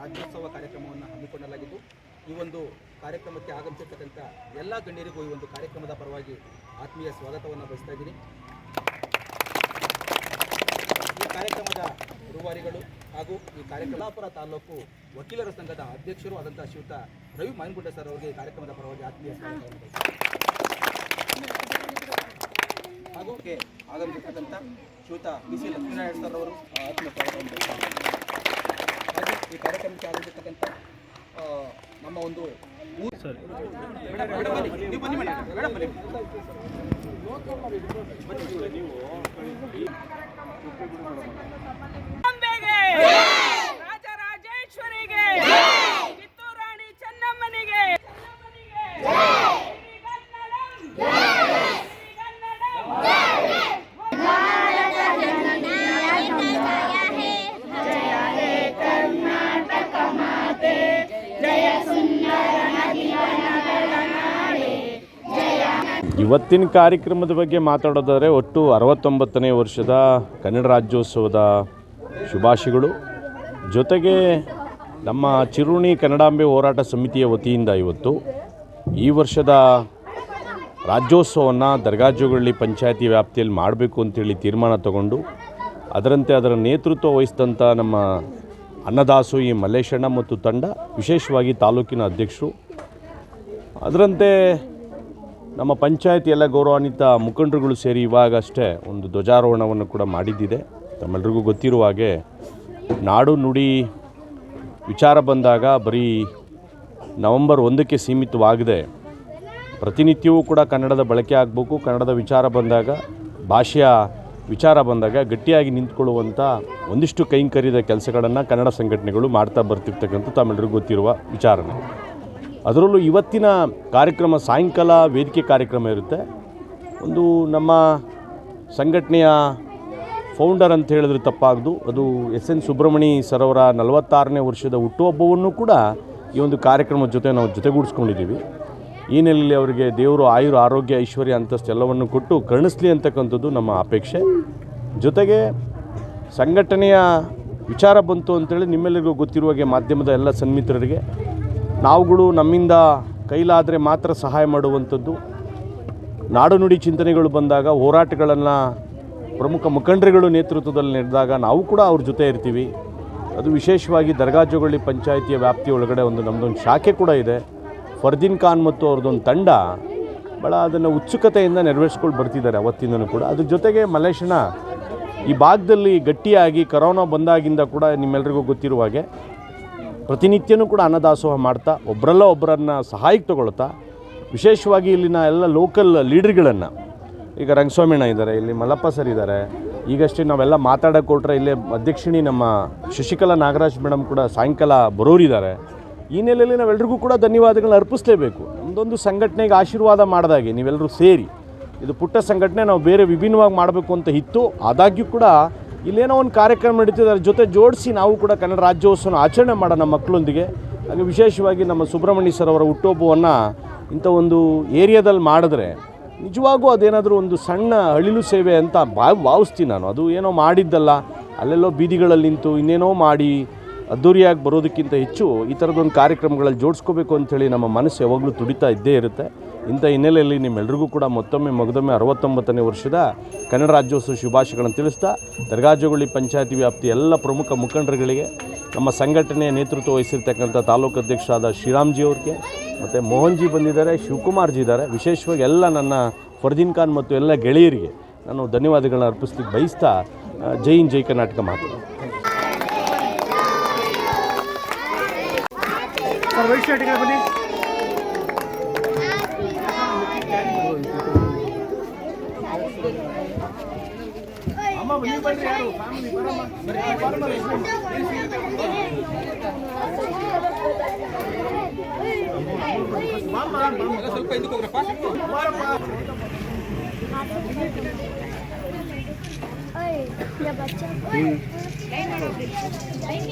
ರಾಜ್ಯೋತ್ಸವ ಕಾರ್ಯಕ್ರಮವನ್ನು ಹಮ್ಮಿಕೊಳ್ಳಲಾಗಿದ್ದು, ಈ ಒಂದು ಕಾರ್ಯಕ್ರಮಕ್ಕೆ ಆಗಮಿಸಿರ್ತಕ್ಕಂಥ ಎಲ್ಲ ಗಣ್ಯರಿಗೂ ಈ ಒಂದು ಕಾರ್ಯಕ್ರಮದ ಪರವಾಗಿ ಆತ್ಮೀಯ ಸ್ವಾಗತವನ್ನು ಬಯಸ್ತಾ ಇದ್ದೀನಿ. ಈ ಕಾರ್ಯಕ್ರಮದ ರೂವಾರಿಗಳು ಹಾಗೂ ಈ ಕಾರ್ಯಕ್ರಮಾಪುರ ತಾಲೂಕು ವಕೀಲರ ಸಂಘದ ಅಧ್ಯಕ್ಷರು ಆದಂತಹ ಶ್ರೀಯುತ ರವಿ ಮಾಯನಗುಡ್ಡ ಸರ್ ಅವರಿಗೆ ಕಾರ್ಯಕ್ರಮದ ಪರವಾಗಿ ಆತ್ಮೀಯ ಸ್ವಾಗತವನ್ನು ಹಾಗೂ ಆಗಮಿಸಿರ್ತಕ್ಕಂಥ ಶ್ರೀಯುತ ಬಿ ಸಿ ಲಕ್ಷ್ಮೀನಾರಾಯಣ ಸರ್ ಅವರು ಆತ್ಮ. ಹಾಗೂ ಈ ಕಾರ್ಯಕ್ರಮಕ್ಕೆ ಆಗಮಿಸಿರ್ತಕ್ಕಂಥ ಆ, ನಮ್ಮ ಒಂದು ಊರು ಸರ್. ಮೇಡಮ್ ಬನ್ನಿ. ನೀವು ಬನ್ನಿ ಮೇಡಮ್ ಮೇಡಮ್ ಬನ್ನಿ ಅಂಬೆಗೆ ರಾಜರಾಜೇಶ್ವರಿಗೆ ಕಿತ್ತೂರು ರಾಣಿ ಚೆನ್ನಮ್ಮನಿಗೆ ಇವತ್ತಿನ ಕಾರ್ಯಕ್ರಮದ ಬಗ್ಗೆ ಮಾತಾಡೋದಾದರೆ ಒಟ್ಟು ಅರವತ್ತೊಂಬತ್ತನೇ ವರ್ಷದ ಕನ್ನಡ ರಾಜ್ಯೋತ್ಸವದ ಶುಭಾಶಯಗಳು. ಜೊತೆಗೆ ನಮ್ಮ ಚಿರುಣಿ ಕನ್ನಡಾಂಬೆ ಹೋರಾಟ ಸಮಿತಿಯ ವತಿಯಿಂದ ಇವತ್ತು ಈ ವರ್ಷದ ರಾಜ್ಯೋತ್ಸವವನ್ನು ದರ್ಗಾಜುಗಳ್ಳಿ ಪಂಚಾಯತಿ ವ್ಯಾಪ್ತಿಯಲ್ಲಿ ಮಾಡಬೇಕು ಅಂತೇಳಿ ತೀರ್ಮಾನ ತಗೊಂಡು, ಅದರಂತೆ ಅದರ ನೇತೃತ್ವ ವಹಿಸಿದಂಥ ನಮ್ಮ ಅನ್ನದಾಸು ಈ ಮಲ್ಲೇಶಣ್ಣ ಮತ್ತು ತಂಡ, ವಿಶೇಷವಾಗಿ ತಾಲೂಕಿನ ಅಧ್ಯಕ್ಷರು. ಅದರಂತೆ ನಮ್ಮ ಪಂಚಾಯತಿ ಎಲ್ಲ ಗೌರವಾನ್ವಿತ ಮುಖಂಡರುಗಳು ಸೇರಿ ಇವಾಗಷ್ಟೇ ಒಂದು ಧ್ವಜಾರೋಹಣವನ್ನು ಕೂಡ ಮಾಡಿದ್ದಿದೆ. ತಮ್ಮೆಲ್ರಿಗೂ ಗೊತ್ತಿರುವ ಹಾಗೆ ನಾಡು ನುಡಿ ವಿಚಾರ ಬಂದಾಗ ಬರೀ ನವಂಬರ್ ಒಂದಕ್ಕೆ ಸೀಮಿತವಾಗದೆ. ಪ್ರತಿನಿತ್ಯವೂ ಕೂಡ ಕನ್ನಡದ ಬಳಕೆ ಆಗಬೇಕು, ಕನ್ನಡದ ವಿಚಾರ ಬಂದಾಗ, ಭಾಷೆಯ ವಿಚಾರ ಬಂದಾಗ ಗಟ್ಟಿಯಾಗಿ ನಿಂತ್ಕೊಳ್ಳುವಂಥ ಒಂದಿಷ್ಟು ಕೈಂಕರ್ಯದ ಕೆಲಸಗಳನ್ನು ಕನ್ನಡ ಸಂಘಟನೆಗಳು ಮಾಡ್ತಾ ಬರ್ತಿರ್ತಕ್ಕಂಥ ತಮ್ಮೆಲ್ಲರಿಗೂ ಗೊತ್ತಿರುವ ವಿಚಾರನೆ. ಅದರಲ್ಲೂ ಇವತ್ತಿನ ಕಾರ್ಯಕ್ರಮ ಸಾಯಂಕಾಲ ವೇದಿಕೆ ಕಾರ್ಯಕ್ರಮ ಇರುತ್ತೆ. ಒಂದು ನಮ್ಮ ಸಂಘಟನೆಯ ಫೌಂಡರ್ ಅಂತ ಹೇಳಿದ್ರೆ ತಪ್ಪಾಗದು. ಅದು ಎಸ್ ಎನ್ ಸುಬ್ರಹ್ಮಣಿ ಸರವರ ನಲವತ್ತಾರನೇ ವರ್ಷದ ಹುಟ್ಟುಹಬ್ಬವನ್ನು ಕೂಡ ಈ ಒಂದು ಕಾರ್ಯಕ್ರಮದ ಜೊತೆ ನಾವು ಜೊತೆಗೂಡಿಸ್ಕೊಂಡಿದ್ದೀವಿ. ಈ ನೆಲೆಯಲ್ಲಿ ಅವರಿಗೆ ದೇವರು ಆಯುರ ಆರೋಗ್ಯ ಐಶ್ವರ್ಯ ಅಂತಸ್ತೆಲ್ಲವನ್ನು ಕೊಟ್ಟು ಕರುಣಿಸ್ಲಿ ಅಂತಕ್ಕಂಥದ್ದು ನಮ್ಮ ಅಪೇಕ್ಷೆ. ಜೊತೆಗೆ ಸಂಘಟನೆಯ ವಿಚಾರ ಬಂತು ಅಂತೇಳಿ ನಿಮ್ಮೆಲ್ಲರಿಗೂ ಗೊತ್ತಿರುವ ಹಾಗೆ ಮಾಧ್ಯಮದ ಎಲ್ಲ ಸನ್ಮಿತ್ರರಿಗೆ ನಾವುಗಳು ನಮ್ಮಿಂದ ಕೈಲಾದರೆ ಮಾತ್ರ ಸಹಾಯ ಮಾಡುವಂಥದ್ದು. ನಾಡು ನುಡಿ ಚಿಂತನೆಗಳು ಬಂದಾಗ, ಹೋರಾಟಗಳನ್ನು ಪ್ರಮುಖ ಮುಖಂಡರುಗಳು ನೇತೃತ್ವದಲ್ಲಿ ನಡೆದಾಗ ನಾವು ಕೂಡ ಅವ್ರ ಜೊತೆ ಇರ್ತೀವಿ. ಅದು ವಿಶೇಷವಾಗಿ ದರ್ಗಾಜುಗಳ್ಳಿ ಪಂಚಾಯಿತಿಯ ವ್ಯಾಪ್ತಿ ಒಳಗಡೆ ಒಂದು ನಮ್ಮದೊಂದು ಶಾಖೆ ಕೂಡ ಇದೆ. ಫರ್ದೀನ್ ಖಾನ್ ಮತ್ತು ಅವ್ರದ್ದೊಂದು ತಂಡ ಭಾಳ ಅದನ್ನು ಉತ್ಸುಕತೆಯಿಂದ ನೆರವೇರಿಸ್ಕೊಂಡು ಬರ್ತಿದ್ದಾರೆ ಅವತ್ತಿಂದನೂ ಕೂಡ. ಅದ್ರ ಜೊತೆಗೆ ಮಲೇಶನ ಈ ಭಾಗದಲ್ಲಿ ಗಟ್ಟಿಯಾಗಿ, ಕರೋನಾ ಬಂದಾಗಿಂದ ಕೂಡ ನಿಮ್ಮೆಲ್ರಿಗೂ ಗೊತ್ತಿರುವ ಹಾಗೆ ಪ್ರತಿನಿತ್ಯನೂ ಕೂಡ ಅನ್ನದಾಸೋಹ ಮಾಡ್ತಾ ಒಬ್ಬರಲ್ಲ ಒಬ್ಬರನ್ನ ಸಹಾಯಕ್ಕೆ ತಗೊಳ್ತಾ, ವಿಶೇಷವಾಗಿ ಇಲ್ಲಿನ ಎಲ್ಲ ಲೋಕಲ್ ಲೀಡರ್ಗಳನ್ನು ಈಗ ರಂಗಸ್ವಾಮಿಣ್ಣ ಇದ್ದಾರೆ, ಇಲ್ಲಿ ಮಲ್ಲಪ್ಪ ಸರ್ ಇದ್ದಾರೆ. ಈಗಷ್ಟೇ ನಾವೆಲ್ಲ ಮಾತಾಡೋಕೆ ಕೊಟ್ಟರೆ ಇಲ್ಲೇ ಅಧ್ಯಕ್ಷಿಣಿ ನಮ್ಮ ಶಶಿಕಲಾ ನಾಗರಾಜ್ ಮೇಡಮ್ ಕೂಡ ಸಾಯಂಕಾಲ ಬರೋರಿದ್ದಾರೆ. ಈ ನೆಲೆಯಲ್ಲಿ ನಾವೆಲ್ಲರಿಗೂ ಕೂಡ ಧನ್ಯವಾದಗಳನ್ನ ಅರ್ಪಿಸಲೇಬೇಕು. ನಮ್ಮದೊಂದು ಸಂಘಟನೆಗೆ ಆಶೀರ್ವಾದ ಮಾಡಿದಾಗೆ ನೀವೆಲ್ಲರೂ ಸೇರಿ. ಇದು ಪುಟ್ಟ ಸಂಘಟನೆ, ನಾವು ಬೇರೆ ವಿಭಿನ್ನವಾಗಿ ಮಾಡಬೇಕು ಅಂತ ಇತ್ತು ಆದಾಗ್ಯೂ ಕೂಡ ಇಲ್ಲೇನೋ ಒಂದು ಕಾರ್ಯಕ್ರಮ ನಡೀತಿದ್ದಾರೆ ಜೊತೆ ಜೋಡಿಸಿ ನಾವು ಕೂಡ ಕನ್ನಡ ರಾಜ್ಯೋತ್ಸವನ ಆಚರಣೆ ಮಾಡೋಣ ಮಕ್ಕಳೊಂದಿಗೆ. ಹಾಗೆ ವಿಶೇಷವಾಗಿ ನಮ್ಮ ಸುಬ್ರಹ್ಮಣ್ಯ ಸರ್ ಅವರ ಹುಟ್ಟುಹಬ್ಬವನ್ನು ಇಂಥ ಒಂದು ಏರಿಯಾದಲ್ಲಿ ಮಾಡಿದ್ರೆ ನಿಜವಾಗೂ ಅದೇನಾದರೂ ಒಂದು ಸಣ್ಣ ಅಳಿಲು ಸೇವೆ ಅಂತ ಭಾವ ಭಾವಿಸ್ತೀನಿ ನಾನು. ಅದು ಏನೋ ಮಾಡಿದ್ದಲ್ಲ, ಅಲ್ಲೆಲ್ಲೋ ಬೀದಿಗಳಲ್ಲಿ ನಿಂತು ಇನ್ನೇನೋ ಮಾಡಿ ಅದ್ದೂರಿಯಾಗಿ ಬರೋದಕ್ಕಿಂತ ಹೆಚ್ಚು ಈ ಥರದೊಂದು ಕಾರ್ಯಕ್ರಮಗಳಲ್ಲಿ ಜೋಡಿಸ್ಕೋಬೇಕು ಅಂಥೇಳಿ ನಮ್ಮ ಮನಸ್ಸು ಯಾವಾಗಲೂ ತುಡಿತಾ ಇದ್ದೇ ಇರುತ್ತೆ. ಇಂಥ ಹಿನ್ನೆಲೆಯಲ್ಲಿ ನಿಮ್ಮೆಲ್ರಿಗೂ ಕೂಡ ಮತ್ತೊಮ್ಮೆ ಮಗದೊಮ್ಮೆ ಅರವತ್ತೊಂಬತ್ತನೇ ವರ್ಷದ ಕನ್ನಡ ರಾಜ್ಯೋತ್ಸವ ಶುಭಾಶಯಗಳನ್ನು ತಿಳಿಸ್ತಾ, ದರ್ಗಾಜೋಗಳ್ಳಿ ಪಂಚಾಯತಿ ವ್ಯಾಪ್ತಿ ಎಲ್ಲ ಪ್ರಮುಖ ಮುಖಂಡರುಗಳಿಗೆ, ನಮ್ಮ ಸಂಘಟನೆಯ ನೇತೃತ್ವ ವಹಿಸಿರ್ತಕ್ಕಂಥ ತಾಲೂಕು ಅಧ್ಯಕ್ಷರಾದ ಶ್ರೀರಾಮ್ಜಿ ಅವ್ರಿಗೆ, ಮತ್ತು ಮೋಹನ್ಜಿ ಬಂದಿದ್ದಾರೆ, ಶಿವಕುಮಾರ್ಜಿ ಇದ್ದಾರೆ. ವಿಶೇಷವಾಗಿ ಎಲ್ಲ ನನ್ನ ಫರ್ದೀನ್ ಖಾನ್ ಮತ್ತು ಎಲ್ಲ ಗೆಳೆಯರಿಗೆ ನಾನು ಧನ್ಯವಾದಗಳನ್ನ ಅರ್ಪಿಸ್ಲಿಕ್ಕೆ ಬಯಸ್ತಾ ಜೈ ಇನ್ ಜೈ ಕರ್ನಾಟಕ ಮಾತು ಬರಮ್ಮ ಬನ್ನಿ ಯಾರು? ಫ್ಯಾಮಿಲಿ ಬರಮ್ಮ. ಬರಮ್ಮ. ಬಾಮ್ಮ ಸ್ವಲ್ಪ ಹಿಂದಕ್ಕೆ ಹೋಗ್ರಪ್ಪ ಲೈನ್ ಲೈನ್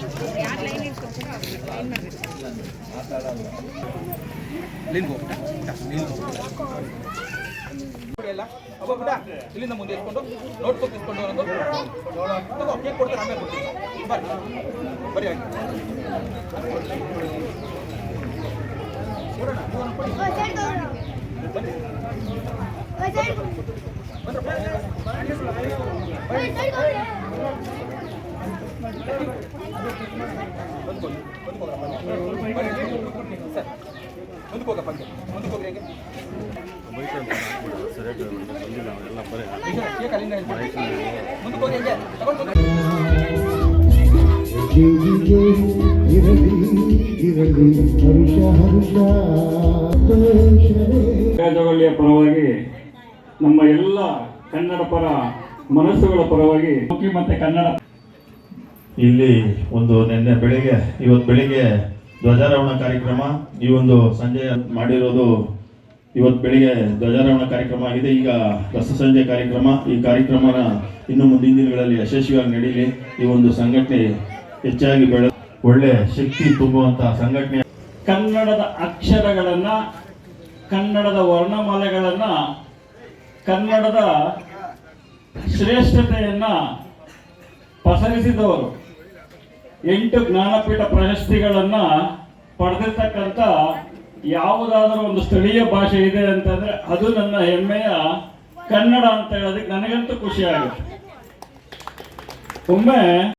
ಇಲ್ಲ ಅಪ್ಪ ಬಿಡ ಇಲ್ಲಿಂದ ಮುಂದೆ ಇಟ್ಕೊಂಡು ನೋಟ್ ಬುಕ್ ಇಟ್ಕೊಂಡು ಅನ್ನೋದು ತಗೋ ಕೇಕ್ ಕೊಡ್ತಾರೆ ಆಮೇಲೆ ಕೊಡ್ತೀನಿ ಬರ್ರಿ ಬರೀ ಆಗಿ ನೋಡೋಣ ನೀವು ಒಂದು ಕೊಡಿ. ಬನ್ನಿ ಬಂದ್ಕೊಳ್ಳಿ ಬಂದ್ಕೊಳ್ಳಿ ಬನ್ನಿ ಸರ್ ಮುಂದಕ್ಕೆ ಹೋಗಪ್ಪ ಹಂಗೆ ಮುಂದಕ್ಕೆ ಹೋಗ್ರಿ ಹೇಗೆ ಈಗ ಕೇಕ್ ಅಲ್ಲಿಂದ ಹೇಳ್ತೀನಿ. ಮುಂದಕ್ಕೆ ಹೋಗಿ ಹಂಗೆ ತಗೊಂಡು ಹೋಗಿ. ಜೀವಿಗೆ ಜೋಗಳ್ಳಿಯ ಪರವಾಗಿ ನಮ್ಮ ಎಲ್ಲ ಕನ್ನಡ ಪರ ಮನಸ್ಸುಗಳ ಪರವಾಗಿ ಮತ್ತೆ ಕನ್ನಡ. ಇಲ್ಲಿ ಒಂದು ನಿನ್ನೆ ಬೆಳಿಗ್ಗೆ, ಇವತ್ತು ಬೆಳಿಗ್ಗೆ ಧ್ವಜಾರೋಹಣ ಕಾರ್ಯಕ್ರಮ, ಈ ಒಂದು ಸಂಜೆ ಮಾಡಿರೋದು ಇವತ್ತು ಬೆಳಿಗ್ಗೆ ಧ್ವಜಾರೋಹಣ ಕಾರ್ಯಕ್ರಮ ಆಗಿದೆ. ಈಗ ರಸ ಸಂಜೆ ಕಾರ್ಯಕ್ರಮ. ಈ ಕಾರ್ಯಕ್ರಮನ ಇನ್ನು ಮುಂದಿನ ದಿನಗಳಲ್ಲಿ ಯಶಸ್ವಿಯಾಗಿ ನಡೀಲಿ ಈ ಒಂದು ಸಂಘಟನೆ ಹೆಚ್ಚಾಗಿ ಬೆಳೆ ಒಳ್ಳೆ ಶಕ್ತಿ ತುಂಬುವಂತಹ ಸಂಘಟನೆ. ಕನ್ನಡದ ಅಕ್ಷರಗಳನ್ನ, ಕನ್ನಡದ ವರ್ಣಮಾಲೆಗಳನ್ನ, ಕನ್ನಡದ ಶ್ರೇಷ್ಠತೆಯನ್ನ ಪಸರಿಸಿದವರು ಎಂಟು ಜ್ಞಾನಪೀಠ ಪ್ರಶಸ್ತಿಗಳನ್ನ ಪಡೆದಿರ್ತಕ್ಕಂಥ ಯಾವುದಾದರೂ ಒಂದು ಸ್ಥಳೀಯ ಭಾಷೆ ಇದೆ ಅಂತಂದ್ರೆ ಅದು ನನ್ನ ಹೆಮ್ಮೆಯ ಕನ್ನಡ ಅಂತ ಹೇಳೋದಕ್ಕೆ ನನಗಂತೂ ಖುಷಿ ಆಗುತ್ತೆ. ಒಮ್ಮೆ